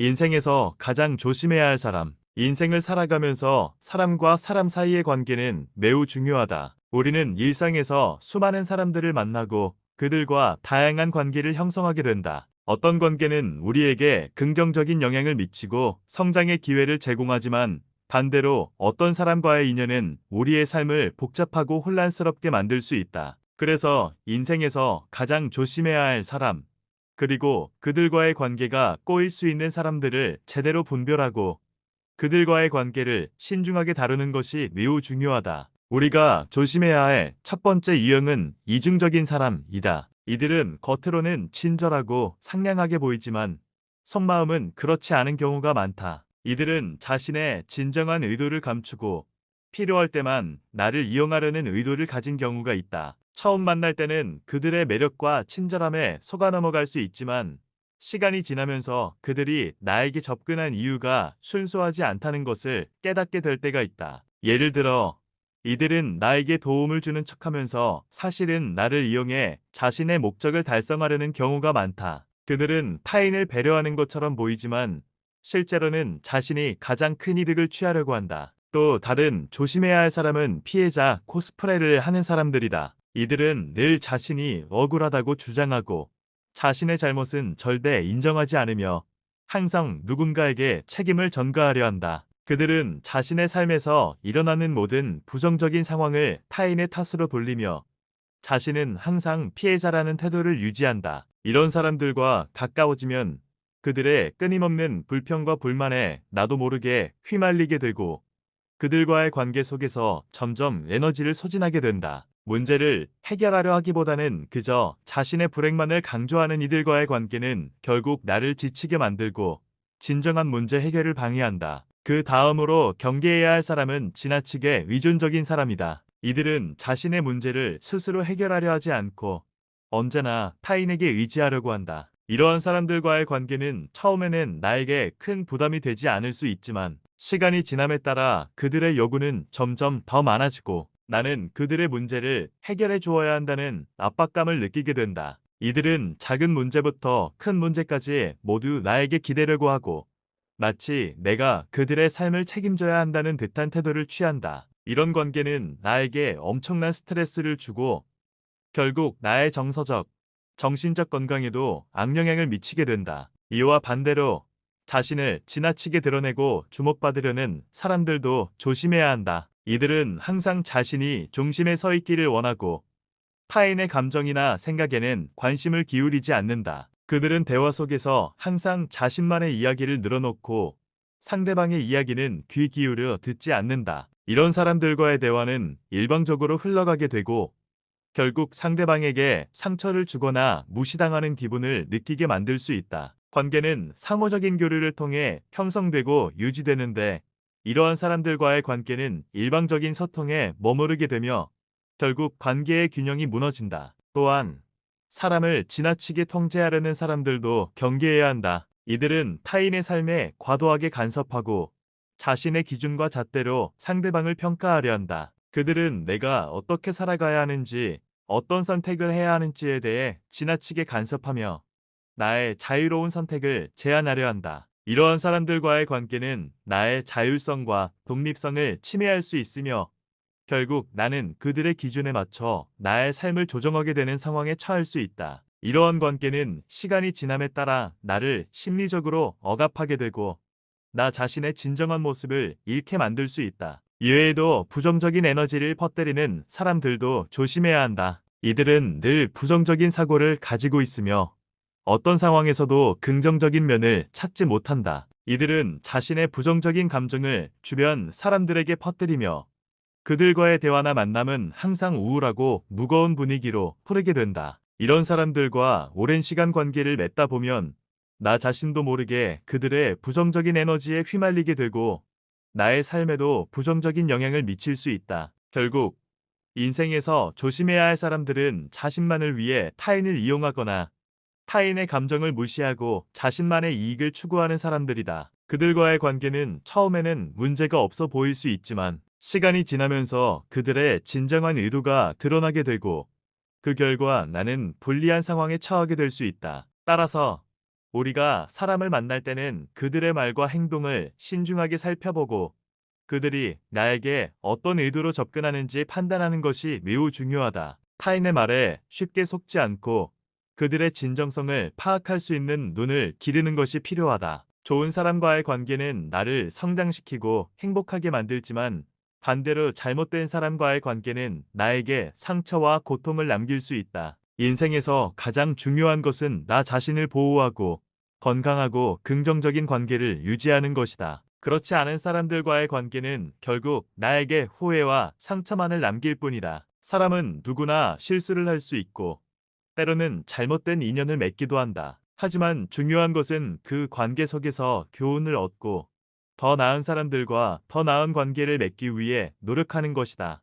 인생에서 가장 조심해야 할 사람. 인생을 살아가면서 사람과 사람 사이의 관계는 매우 중요하다. 우리는 일상에서 수많은 사람들을 만나고 그들과 다양한 관계를 형성하게 된다. 어떤 관계는 우리에게 긍정적인 영향을 미치고 성장의 기회를 제공하지만 반대로 어떤 사람과의 인연은 우리의 삶을 복잡하고 혼란스럽게 만들 수 있다. 그래서 인생에서 가장 조심해야 할 사람, 그리고 그들과의 관계가 꼬일 수 있는 사람들을 제대로 분별하고 그들과의 관계를 신중하게 다루는 것이 매우 중요하다. 우리가 조심해야 할 첫 번째 유형은 이중적인 사람이다. 이들은 겉으로는 친절하고 상냥하게 보이지만 속마음은 그렇지 않은 경우가 많다. 이들은 자신의 진정한 의도를 감추고 필요할 때만 나를 이용하려는 의도를 가진 경우가 있다. 처음 만날 때는 그들의 매력과 친절함에 속아 넘어갈 수 있지만 시간이 지나면서 그들이 나에게 접근한 이유가 순수하지 않다는 것을 깨닫게 될 때가 있다. 예를 들어, 이들은 나에게 도움을 주는 척하면서 사실은 나를 이용해 자신의 목적을 달성하려는 경우가 많다. 그들은 타인을 배려하는 것처럼 보이지만 실제로는 자신이 가장 큰 이득을 취하려고 한다. 또 다른 조심해야 할 사람은 피해자 코스프레를 하는 사람들이다. 이들은 늘 자신이 억울하다고 주장하고 자신의 잘못은 절대 인정하지 않으며 항상 누군가에게 책임을 전가하려 한다. 그들은 자신의 삶에서 일어나는 모든 부정적인 상황을 타인의 탓으로 돌리며 자신은 항상 피해자라는 태도를 유지한다. 이런 사람들과 가까워지면 그들의 끊임없는 불평과 불만에 나도 모르게 휘말리게 되고 그들과의 관계 속에서 점점 에너지를 소진하게 된다. 문제를 해결하려 하기보다는 그저 자신의 불행만을 강조하는 이들과의 관계는 결국 나를 지치게 만들고 진정한 문제 해결을 방해한다. 그 다음으로 경계해야 할 사람은 지나치게 의존적인 사람이다. 이들은 자신의 문제를 스스로 해결하려 하지 않고 언제나 타인에게 의지하려고 한다. 이러한 사람들과의 관계는 처음에는 나에게 큰 부담이 되지 않을 수 있지만 시간이 지남에 따라 그들의 요구는 점점 더 많아지고 나는 그들의 문제를 해결해 주어야 한다는 압박감을 느끼게 된다. 이들은 작은 문제부터 큰 문제까지 모두 나에게 기대려고 하고 마치 내가 그들의 삶을 책임져야 한다는 듯한 태도를 취한다. 이런 관계는 나에게 엄청난 스트레스를 주고 결국 나의 정서적, 정신적 건강에도 악영향을 미치게 된다. 이와 반대로 자신을 지나치게 드러내고 주목받으려는 사람들도 조심해야 한다. 이들은 항상 자신이 중심에 서 있기를 원하고 타인의 감정이나 생각에는 관심을 기울이지 않는다. 그들은 대화 속에서 항상 자신만의 이야기를 늘어놓고 상대방의 이야기는 귀 기울여 듣지 않는다. 이런 사람들과의 대화는 일방적으로 흘러가게 되고 결국 상대방에게 상처를 주거나 무시당하는 기분을 느끼게 만들 수 있다. 관계는 상호적인 교류를 통해 형성되고 유지되는데 이러한 사람들과의 관계는 일방적인 소통에 머무르게 되며 결국 관계의 균형이 무너진다. 또한 사람을 지나치게 통제하려는 사람들도 경계해야 한다. 이들은 타인의 삶에 과도하게 간섭하고 자신의 기준과 잣대로 상대방을 평가하려 한다. 그들은 내가 어떻게 살아가야 하는지, 어떤 선택을 해야 하는지에 대해 지나치게 간섭하며 나의 자유로운 선택을 제한하려 한다. 이러한 사람들과의 관계는 나의 자율성과 독립성을 침해할 수 있으며 결국 나는 그들의 기준에 맞춰 나의 삶을 조정하게 되는 상황에 처할 수 있다. 이러한 관계는 시간이 지남에 따라 나를 심리적으로 억압하게 되고 나 자신의 진정한 모습을 잃게 만들 수 있다. 이외에도 부정적인 에너지를 퍼뜨리는 사람들도 조심해야 한다. 이들은 늘 부정적인 사고를 가지고 있으며 어떤 상황에서도 긍정적인 면을 찾지 못한다. 이들은 자신의 부정적인 감정을 주변 사람들에게 퍼뜨리며 그들과의 대화나 만남은 항상 우울하고 무거운 분위기로 흐르게 된다. 이런 사람들과 오랜 시간 관계를 맺다 보면 나 자신도 모르게 그들의 부정적인 에너지에 휘말리게 되고 나의 삶에도 부정적인 영향을 미칠 수 있다. 결국 인생에서 조심해야 할 사람들은 자신만을 위해 타인을 이용하거나 타인의 감정을 무시하고 자신만의 이익을 추구하는 사람들이다. 그들과의 관계는 처음에는 문제가 없어 보일 수 있지만 시간이 지나면서 그들의 진정한 의도가 드러나게 되고 그 결과 나는 불리한 상황에 처하게 될 수 있다. 따라서 우리가 사람을 만날 때는 그들의 말과 행동을 신중하게 살펴보고 그들이 나에게 어떤 의도로 접근하는지 판단하는 것이 매우 중요하다. 타인의 말에 쉽게 속지 않고 그들의 진정성을 파악할 수 있는 눈을 기르는 것이 필요하다. 좋은 사람과의 관계는 나를 성장시키고 행복하게 만들지만 반대로 잘못된 사람과의 관계는 나에게 상처와 고통을 남길 수 있다. 인생에서 가장 중요한 것은 나 자신을 보호하고 건강하고 긍정적인 관계를 유지하는 것이다. 그렇지 않은 사람들과의 관계는 결국 나에게 후회와 상처만을 남길 뿐이다. 사람은 누구나 실수를 할 수 있고 때로는 잘못된 인연을 맺기도 한다. 하지만 중요한 것은 그 관계 속에서 교훈을 얻고 더 나은 사람들과 더 나은 관계를 맺기 위해 노력하는 것이다.